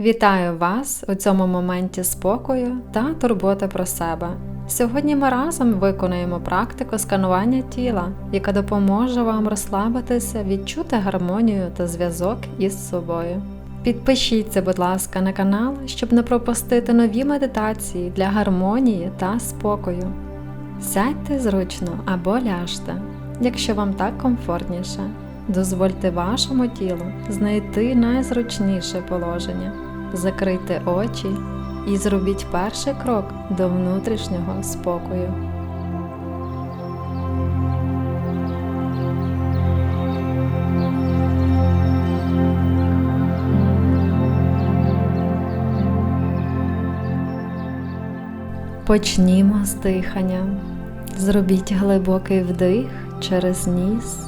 Вітаю вас у цьому моменті спокою та турботи про себе. Сьогодні ми разом виконуємо практику сканування тіла, яка допоможе вам розслабитися, відчути гармонію та зв'язок із собою. Підпишіться, будь ласка, на канал, щоб не пропустити нові медитації для гармонії та спокою. Сядьте зручно або ляжте, якщо вам так комфортніше. Дозвольте вашому тілу знайти найзручніше положення, закрийте очі і зробіть перший крок до внутрішнього спокою. Почнімо з дихання. Зробіть глибокий вдих через ніс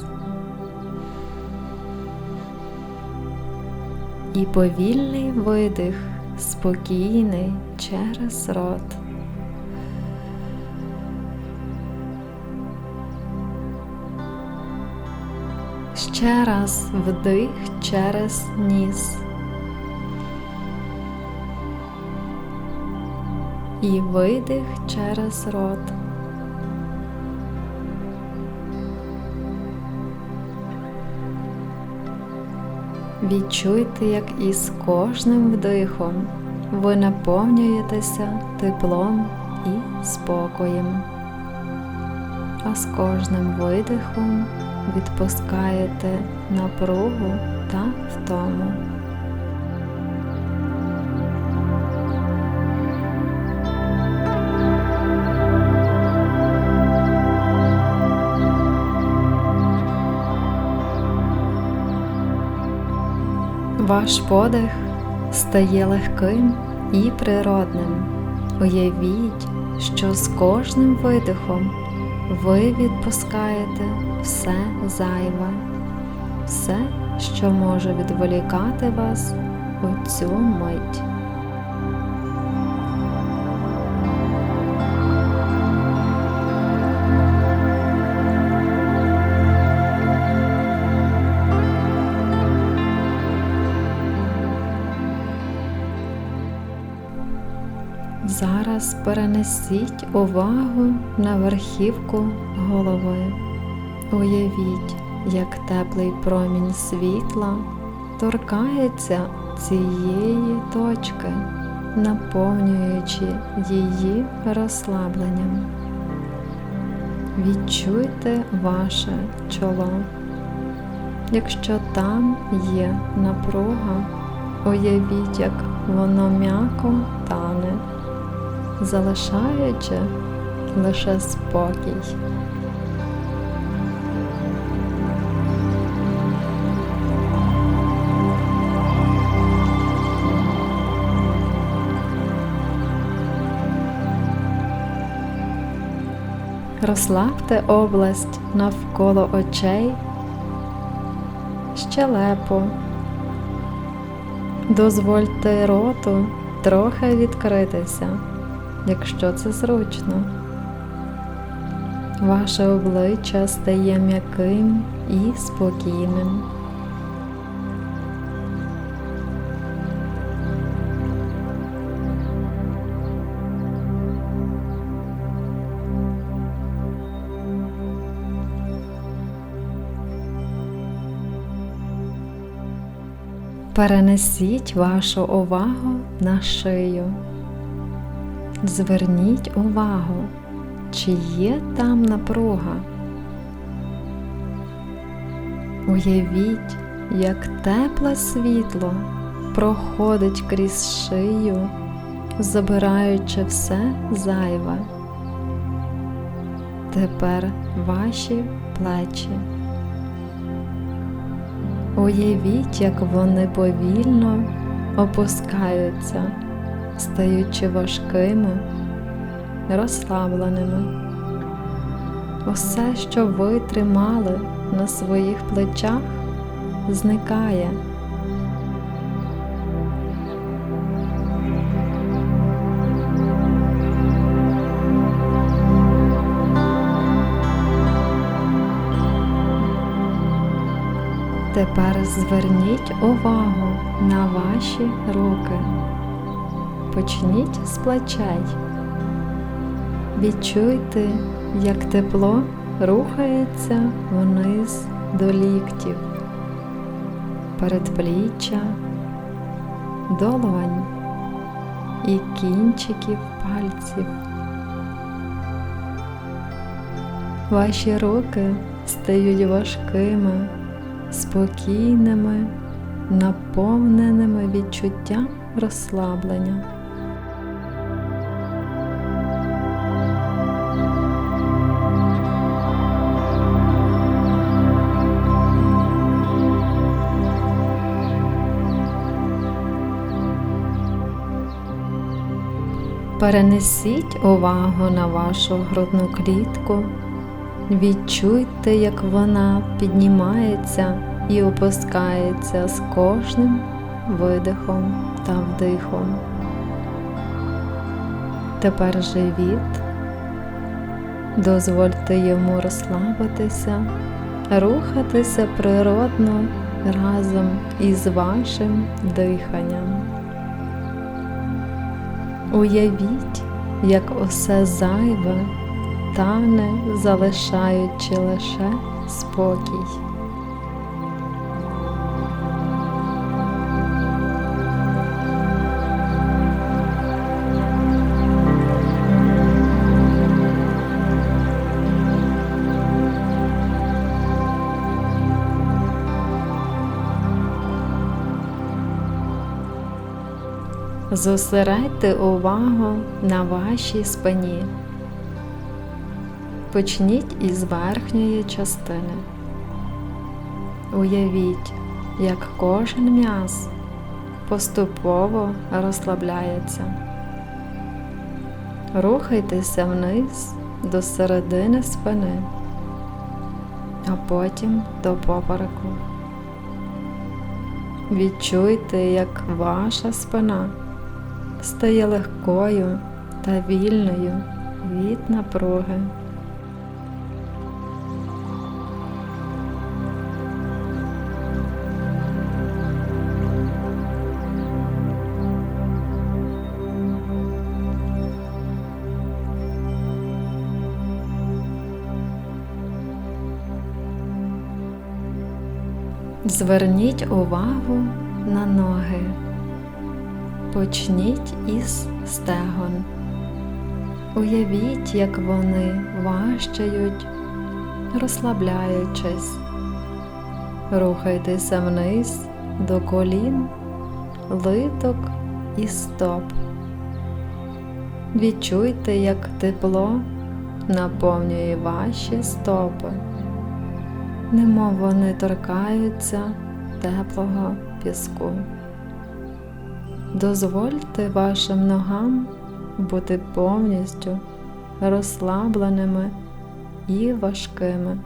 і повільний видих, спокійний через рот. Ще раз вдих через ніс. І видих через рот. Відчуйте, як із кожним вдихом ви наповнюєтеся теплом і спокоєм, а з кожним видихом відпускаєте напругу та втому. Ваш подих стає легким і природним. Уявіть, що з кожним видихом ви відпускаєте все зайве, все, що може відволікати вас у цю мить. Зараз перенесіть увагу на верхівку голови. Уявіть, як теплий промінь світла торкається цієї точки, наповнюючи її розслабленням. Відчуйте ваше чоло. Якщо там є напруга, уявіть, як воно м'яко тане залишаючи лише спокій. Розслабте область навколо очей, щелепу, дозвольте роту трохи відкритися якщо це зручно. Ваше обличчя стає м'яким і спокійним. Перенесіть вашу увагу на шию. Зверніть увагу, чи є там напруга. Уявіть, як тепле світло проходить крізь шию, забираючи все зайве. Тепер ваші плечі. Уявіть, як вони повільно опускаються стаючи важкими, розслабленими. Усе, що ви тримали на своїх плечах, зникає. Тепер зверніть увагу на ваші руки. Почніть з плечей. Відчуйте, як тепло рухається вниз до ліктів, передпліччя, долонь і кінчиків пальців. Ваші руки стають важкими, спокійними, наповненими відчуттям розслаблення. Перенесіть увагу на вашу грудну клітку, відчуйте, як вона піднімається і опускається з кожним видихом та вдихом. Тепер живіт, дозвольте йому розслабитися, рухатися природно разом із вашим диханням. Уявіть, як усе зайве тане, залишаючи лише спокій. Зосередьте увагу на вашій спині. Почніть із верхньої частини. Уявіть, як кожен м'яз поступово розслабляється. Рухайтеся вниз до середини спини, а потім до попереку. Відчуйте, як ваша спина стає легкою та вільною від напруги. Зверніть увагу на ноги. Почніть із стегон. Уявіть, як вони важчають, розслабляючись. Рухайтеся вниз до колін, литок і стоп. Відчуйте, як тепло наповнює ваші стопи, немов вони торкаються теплого піску. Дозвольте вашим ногам бути повністю розслабленими і важкими.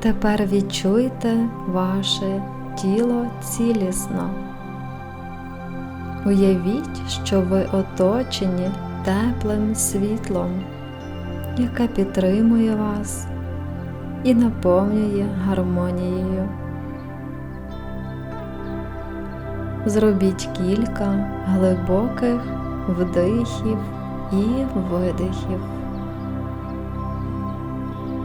Тепер відчуйте ваше тіло цілісно. Уявіть, що ви оточені теплим світлом, яке підтримує вас і наповнює гармонією. Зробіть кілька глибоких вдихів і видихів.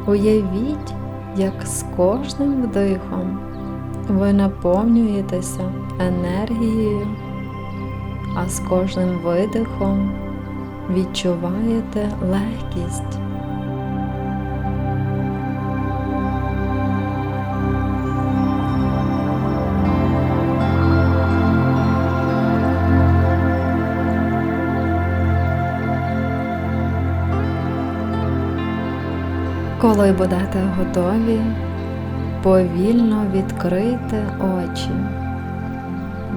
Уявіть, як з кожним вдихом ви наповнюєтеся енергією, а з кожним видихом відчуваєте легкість. Коли будете готові, повільно відкрийте очі.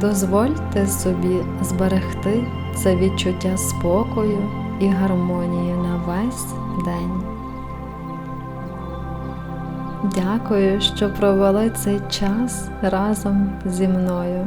Дозвольте собі зберегти це відчуття спокою і гармонії на весь день. Дякую, що провели цей час разом зі мною.